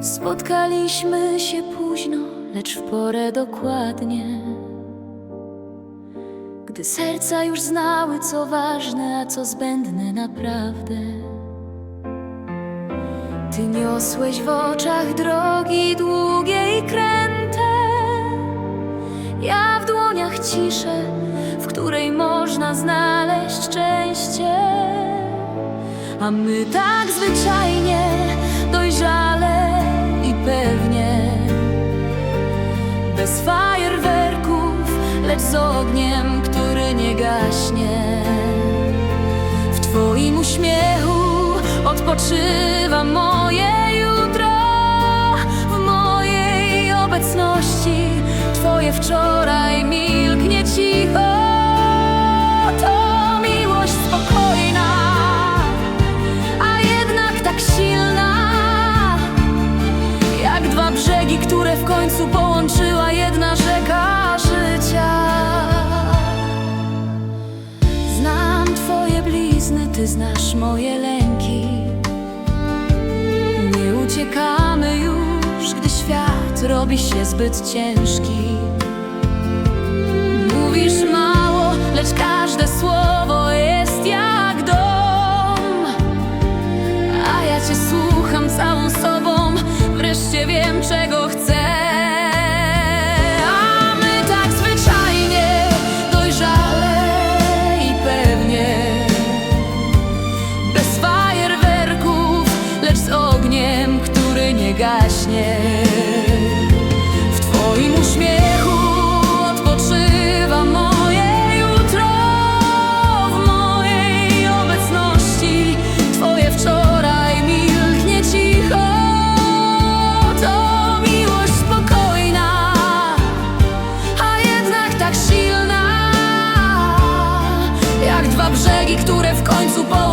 Spotkaliśmy się późno, lecz w porę dokładnie. Gdy serca już znały, co ważne, a co zbędne naprawdę. Ty niosłeś w oczach drogi długie i kręte. Ja w dłoniach ciszę, w której można znaleźć szczęście. A my tak zwyczajnie, dojrzale ogniem, który nie gaśnie. W Twoim uśmiechu odpoczywa moje jutro. W mojej obecności Twoje wczoraj milknie sny, ty znasz moje lęki. Nie uciekamy już, gdy świat robi się zbyt ciężki. Mówisz mało, lecz każde słowo jest jak dom, a ja cię słucham. końcu bo